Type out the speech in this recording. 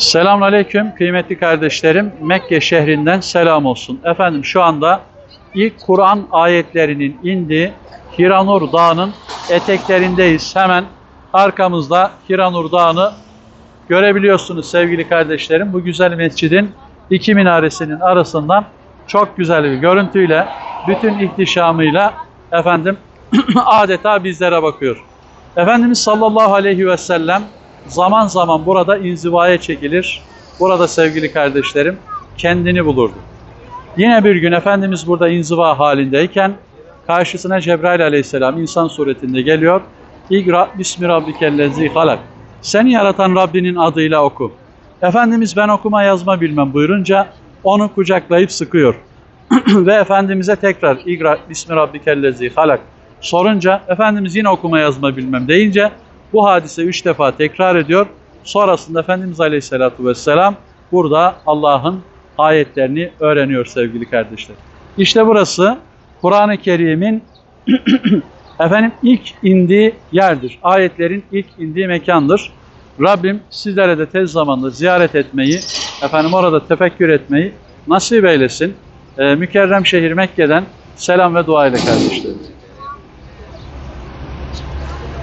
Selamun Aleyküm kıymetli kardeşlerim. Mekke şehrinden selam olsun. Efendim şu anda ilk Kur'an ayetlerinin indiği Hiranur Dağı'nın eteklerindeyiz. Hemen arkamızda Hiranur Dağı'nı görebiliyorsunuz sevgili kardeşlerim. Bu güzel mescidin iki minaresinin arasından çok güzel bir görüntüyle, bütün ihtişamıyla efendim adeta bizlere bakıyor. Efendimiz sallallahu aleyhi ve sellem zaman zaman burada inzivaya çekilir. Burada sevgili kardeşlerim kendini bulurdu. Yine bir gün Efendimiz burada inziva halindeyken karşısına Cebrail aleyhisselam insan suretinde geliyor. İgra bismi rabbikellezi halak. Seni yaratan Rabbinin adıyla oku. Efendimiz ben okuma yazma bilmem buyurunca onu kucaklayıp sıkıyor. Ve Efendimiz'e tekrar İgra bismi rabbikellezi halak sorunca Efendimiz yine okuma yazma bilmem deyince bu hadise üç defa tekrar ediyor. Sonrasında Efendimiz Aleyhisselatü Vesselam burada Allah'ın ayetlerini öğreniyor sevgili kardeşler. İşte burası Kur'an-ı Kerim'in efendim ilk indiği yerdir. Ayetlerin ilk indiği mekandır. Rabbim sizlere de tez zamanda ziyaret etmeyi, efendim orada tefekkür etmeyi nasip eylesin. Ee, mükerrem şehir Mekke'den selam ve dua ile kardeşlerim.